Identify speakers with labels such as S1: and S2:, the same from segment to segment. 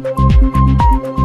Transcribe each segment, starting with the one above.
S1: Música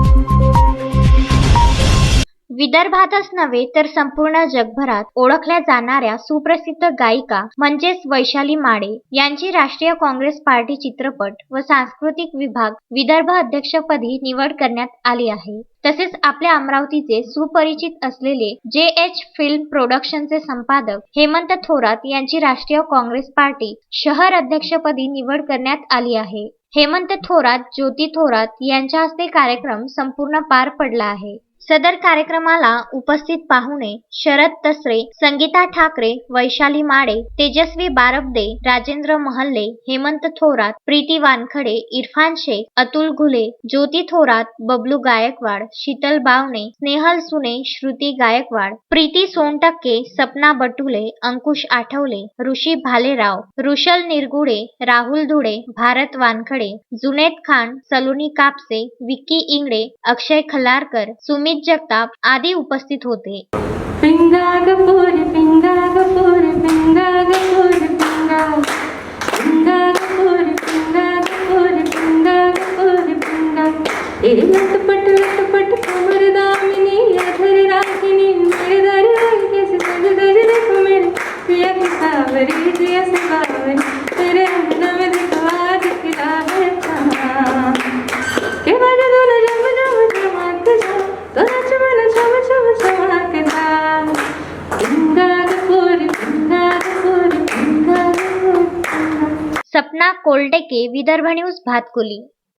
S1: विदर्भातच नव्हे तर संपूर्ण जगभरात ओळखल्या जाणाऱ्या सुप्रसिद्ध गायिका म्हणजेच वैशाली माडे यांची राष्ट्रीय काँग्रेस पार्टी चित्रपट व सांस्कृतिक विभाग विदर्भ अध्यक्षपदी निवड करण्यात आली आहे. तसेच आपल्या अमरावतीचे सुपरिचित असलेले जे एच फिल्म प्रोडक्शनचे संपादक हेमंत थोरात यांची राष्ट्रीय काँग्रेस पार्टी शहर अध्यक्षपदी निवड करण्यात आली आहे. हेमंत थोरात ज्योती थोरात यांच्या हस्ते कार्यक्रम संपूर्ण पार पडला आहे. सदर कार्यक्रमाला उपस्थित पाहुणे शरद तसरे संगीता ठाकरे वैशाली माडे तेजस्वी बारबदे राजेंद्र महल्ले हेमंत थोरात प्रीती वानखडे इरफान शेख अतुल घुले ज्योती थोरात बबलू गायकवाड शीतल बावणे स्नेहल सुने श्रुती गायकवाड प्रीती सोनटक्के सपना बटुले अंकुश आठवले ऋषी भालेराव ऋषल निरगुडे राहुल धुडे भारत वानखडे जुनेद खान सलोनी कापसे विक्की इंगडे अक्षय खलारकर सुमित जगताप आदी उपस्थित होते.
S2: पिंगा ग पिंगा ग पोरी पिंगा ग पोरी पिंगा पिंगा ग पिंगा पिंगा पिंगा ए लटपट लटपट कमर दामिनी अधर रागिनी मेरे कैसे सज देखो मेरे सावरी
S1: सपना कोल्डेके विदर्भ न्यूज भातकुली.